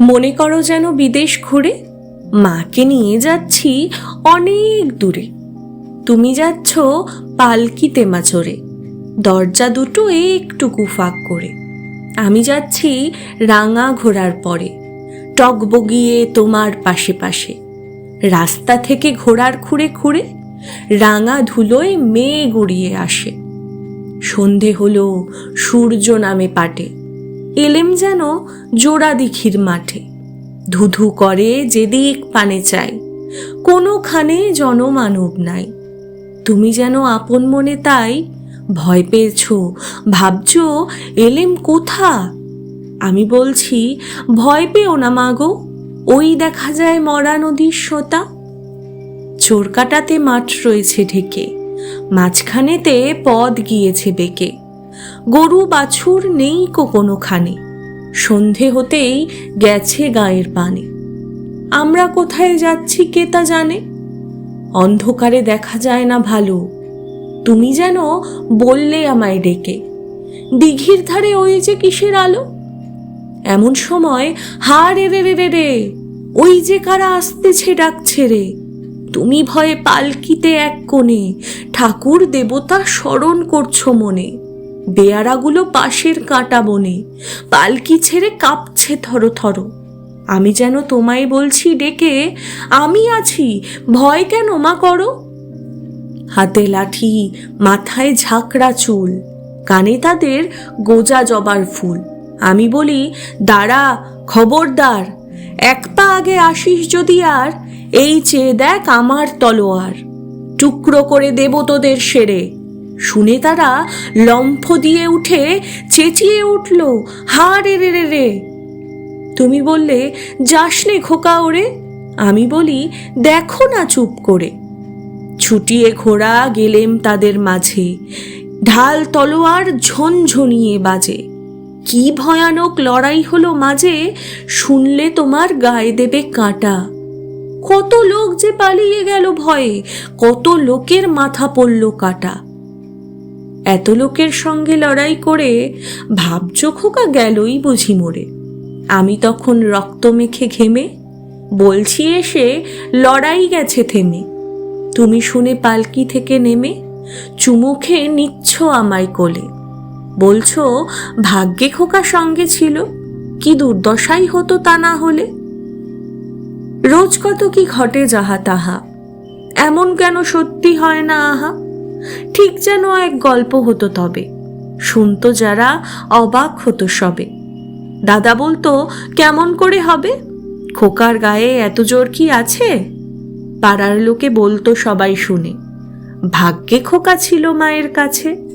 মনে করো যেন বিদেশ ঘুরে মাকে নিয়ে যাচ্ছি অনেক দূরে। তুমি যাচ্ছ পালকিতে মাচরে দরজা দুটো একটু কুফাক করে। আমি যাচ্ছি রাঙা ঘোড়ার পরে, টকবগিয়ে তোমার পাশে পাশে। রাস্তা থেকে ঘোড়ার খুঁড়ে খুঁড়ে রাঙা ধুলোয় মেয়ে গড়িয়ে আসে। সন্ধে হলো সূর্য নামে পাটে। এলেম যেন জোড়া দিঘির মাঠে। ধুধু করে যেদিক পানে চাই, কোনোখানে জনমানব নাই। তুমি যেন আপন মনে তাই ভয় পেয়েছ, ভাবছ এলেম কোথা? আমি বলছি, ভয় পেও না মাগো ওই দেখা যায় মরা নদীর সোতা। চোরকাটাতে মাঠ রয়েছে ঢেকে, মাঝখানেতে পদ গিয়েছে বেঁকে। গরু বাছুর নেই কো কোনোখানে। সন্ধে হতেই গেছে গায়ের পানে। আমরা কোথায় যাচ্ছি কে তা জানে? অন্ধকারে দেখা যায় না ভালো। তুমি যেন বললে আমায় ডেকে। দিঘির ধারে ওই যে কিসের আলো? এমন সময়, হা রে রে রে রে রে, ওই যে কারা আসতেছে ডাকছে রে। তুমি ভয়ে পালকিতে এক কোণে, ঠাকুর দেবতা স্মরণ করছ মনে। বেয়ারাগুলো পাশের কাঁটা বনে, পালকি ছেড়ে কাঁপছে থরো থরো আমি যেন তোমায় বলছি, ডেকে, আমি আছি, ভয় কেন মা করো? হাতে লাঠি, মাথায় ঝাঁকড়া চুল, কানে তাদের গোজা জবার ফুল। আমি বলি, দাঁড়া, খবরদার, এক পা আগে আসিস যদি আর, এই চেয়ে দেখ আমার তলোয়ার। টুকরো করে দেব তোদের সেরে শুনে তারা লম্ফ দিয়ে উঠে চেঁচিয়ে উঠল হা রে রে রে রে! তুমি বললে, যাসনে খোকা ওরে! আমি বলি, দেখো না চুপ করে। ছুটিয়ে ঘোড়া গেলেম তাদের মাঝে, ঢাল তলোয়ার ঝনঝনিয়ে বাজে। কি ভয়ানক লড়াই হলো মাঝে, শুনলে তোমার গায়ে দেবে কাঁটা। কত লোক যে পালিয়ে গেল ভয়ে, কত লোকের মাথা পড়ল কাটা। এত লোকের সঙ্গে লড়াই করে ভাবছ খোকা গেলই বুঝি মোরে আমি তখন রক্ত মেখে ঘেমে বলছি এসে, লড়াই গেছে থেমে। তুমি শুনে পালকি থেকে নেমে চুমুখে নিচ্ছ আমায় কোলে। বলছো, ভাগ্যে খোকা সঙ্গে ছিল, কি দুর্দশাই হতো তা না হলে? রোজ কত কি ঘটে যাহা তাহা, এমন কেন সত্যি হয় না আহা? ঠিক যেন এক গল্প হতো তবে। শুনত যারা অবাক হতো সবে। দাদা বলতো, কেমন করে হবে? খোকার গায়ে এত জোর কি আছে? পাড়ার লোকে বলতো সবাই শুনে। ভাগ্যে খোকা ছিল মায়ের কাছে।